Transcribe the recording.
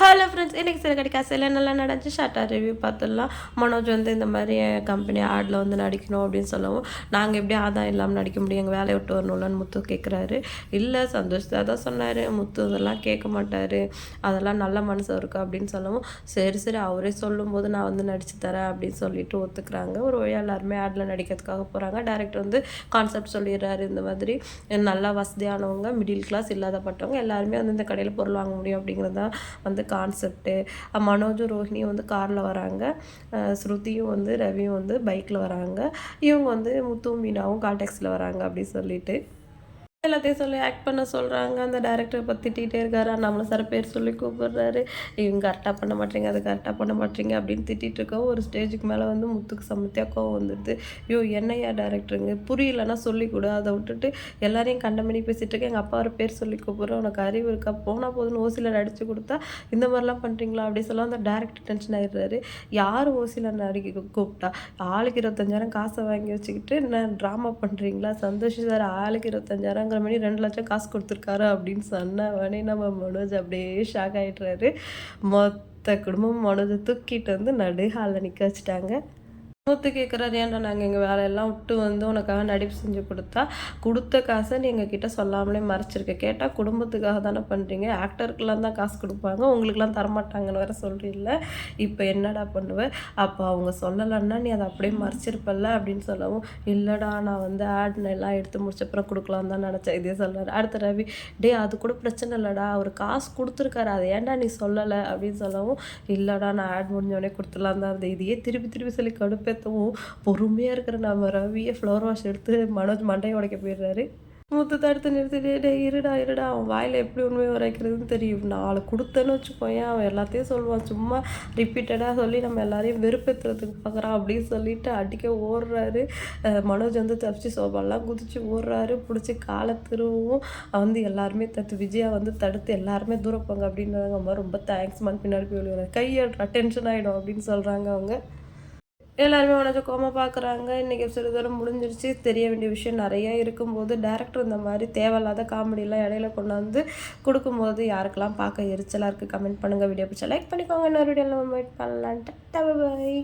Hello friends இன்றைக்கி சில கடி சில நல்லா நடந்துச்சு ஷார்ட்டாக ரிவ்யூ பார்த்துடலாம். மனோஜ் வந்து இந்த மாதிரி கம்பெனி ஆடில் வந்து நடிக்கணும் அப்படின்னு சொல்லவும் நாங்கள் எப்படி ஆதாயம் இல்லாமல் நடிக்க முடியும்? எங்கள் வேலையை விட்டு வரணும்லன்னு முத்து கேட்குறாரு இல்லை சந்தோஷ் தான் சொன்னார். முத்து இதெல்லாம் கேட்க மாட்டார். அதெல்லாம் நல்ல மனசு இருக்கு அப்படின்னு சொல்லவும் சரி சரி அவரே சொல்லும்போது நான் வந்து நடிச்சு தரேன் அப்படின்னு சொல்லிட்டு ஒத்துக்கிறாங்க. ஒரு வழியாக எல்லாருமே ஆடில் நடிக்கிறதுக்காக போகிறாங்க டேரக்டர் வந்து கான்செப்ட் சொல்லிடுறாரு இந்த மாதிரி. நல்லா வசதியானவங்க மிடில் கிளாஸ் இல்லாதப்பட்டவங்க எல்லாருமே வந்து இந்த கடையில் பொருள் வாங்க முடியும் அப்படிங்கிறது தான் வந்து கான்செப்ட்டு மனோஜும் ரோஹிணியும் வந்து காரில் வராங்க. ஸ்ருதியும் வந்து ரவியும் வந்து பைக்கில் வராங்க. இவங்க வந்து முத்து மீனாவும் கால் வராங்க அப்படின்னு சொல்லிட்டு. எல்லாத்தையும் சொல்லி ஆக்ட் பண்ண சொல்கிறாங்க அந்த டேரக்டர் பற்றிட்டே திட்டிகிட்டே இருக்காரு. நம்மளை சார் பேர் சொல்லி கூப்பிடுறாரு. இவங்க கரெக்டாக பண்ண மாட்டேங்க அது கரெக்டாக பண்ண மாட்டேங்க அப்படின்னு திட்டிகிட்டு இருக்கோம் ஒரு ஸ்டேஜுக்கு மேலே வந்து முத்துக்கு சமத்தியாக கோவம் வந்துடுது. ஐயோ என்னையா டேரக்டருங்க புரியலன்னா சொல்லி கொடு. அதை விட்டுட்டு எல்லாரையும் கண்டமணி பேசிகிட்டு இருக்கேன் எங்கள் அப்பா ஒரு பேர் சொல்லி கூப்பிட்றேன் உனக்கு அறிவு இருக்கா? போனால் போதுன்னு ஓசியில் அடித்து கொடுத்தா இந்த மாதிரிலாம் பண்ணுறீங்களா அப்படி சொல்ல அந்த டேரக்டர் டென்ஷன் ஆகிடுறாரு யார் ஓசியில் நடிக்க கூப்பிட்டா? ஆளுக்கு இருபத்தஞ்சாயிரம் காசை வாங்கி வச்சுக்கிட்டு என்ன ட்ராமா பண்ணுறீங்களா சந்தோஷ் சார் ஆளுக்கு இருபத்தஞ்சாயிரம் வாங்குற மணி ரெண்டு லட்சம் காசு கொடுத்துருக்காரு அப்படின்னு சொன்ன உடனே நம்ம மனோஜ் அப்படியே ஷாக் ஆகிட்டுறாரு மொத்த குடும்பம் மனோஜை தூக்கிட்டு வந்து நடுஹாலில் நிற்க வச்சுட்டாங்க. மூத்து கேட்குறாரு ஏன்டா நாங்கள் எங்கள் வேலையெல்லாம் விட்டு வந்து உனக்காக நடிப்பு செஞ்சு கொடுத்தா? கொடுத்த காசை நீ எங்கள் கிட்ட சொல்லாமலே மறைச்சிருக்க. கேட்டால் குடும்பத்துக்காக தானே பண்ணுறீங்க ஆக்டருக்கெல்லாம் தான் காசு கொடுப்பாங்க. உங்களுக்குலாம் தரமாட்டாங்கன்னு வேற சொல்கிறீங்கள இப்போ என்னடா பண்ணுவேன் அப்போ அவங்க சொல்லலைன்னா நீ அதை அப்படியே மறைச்சிருப்பல்ல அப்படின்னு சொல்லவும் இல்லைடா நான் வந்து ஆட் எல்லாம் எடுத்து முடிச்சப்பறம் கொடுக்கலாம் தான் நினச்சேன். இதே சொல்கிறாரு அடுத்த ரவி டே அது கூட பிரச்சனை இல்லைடா. அவர் காசு கொடுத்துருக்காரு. அதை ஏன்டா நீ சொல்லலை? அப்படின்னு சொல்லவும் இல்லைடா நான் ஆட் முடிஞ்சோடனே கொடுத்துலாம் தான் இருந்தேன். இதையே திருப்பி திருப்பி சொல்லி கடுப்பே ஏற்றவும் பொறுமையாக இருக்கிற நம்ம ரவியை ஃப்ளவர் வாஷ் எடுத்து மனோஜ் மண்டையை உடைக்க போயிடுறாரு. மூத்து தடுத்து நிறுத்திட்டு டே இருடா இருடா அவன் வாயில் எப்படி உண்மையை உரைக்கிறதுன்னு தெரியும். நாலு கொடுத்தேன்னு வச்சுக்கோயேன். அவன் எல்லாத்தையும் சொல்லுவான். சும்மா ரிப்பீட்டடாக சொல்லி நம்ம எல்லாரையும் வெறுப்பேற்றுறதுக்கு பார்க்குறான் அப்படின்னு சொல்லிட்டு அடிக்க ஓடுறாரு. மனோஜ் வந்து தப்பிச்சு சோபாலாம் குதிச்சு ஓடுறாரு. பிடிச்சி காலை திருவும். வந்து எல்லாருமே தத்து விஜயா வந்து தடுத்து எல்லாருமே தூரப்போங்க அப்படின்றாங்க. ரொம்ப தேங்க்ஸ் மண் பின்னாடி போய் கையாடுறா டென்ஷன் ஆகிடும் அப்படின்னு சொல்கிறாங்க அவங்க. எல்லாருமே உனக்கு கோமா பார்க்குறாங்க இன்றைக்கி சிறிதரம் முடிஞ்சிருச்சு. தெரிய வேண்டிய விஷயம் நிறையா இருக்கும்போது டேரக்டர் இந்த மாதிரி தேவையில்லாத காமெடியெலாம் இடையில கொண்டாந்து கொடுக்கும்போது யாருக்கெல்லாம் பார்க்க எரிச்சலாக இருக்குது கமெண்ட் பண்ணுங்கள் வீடியோ பிடிச்சா லைக் பண்ணிக்கோங்க. இன்னொரு வீடியோவில் நம்ம வெயிட் பண்ணலான்ட்டு பாய்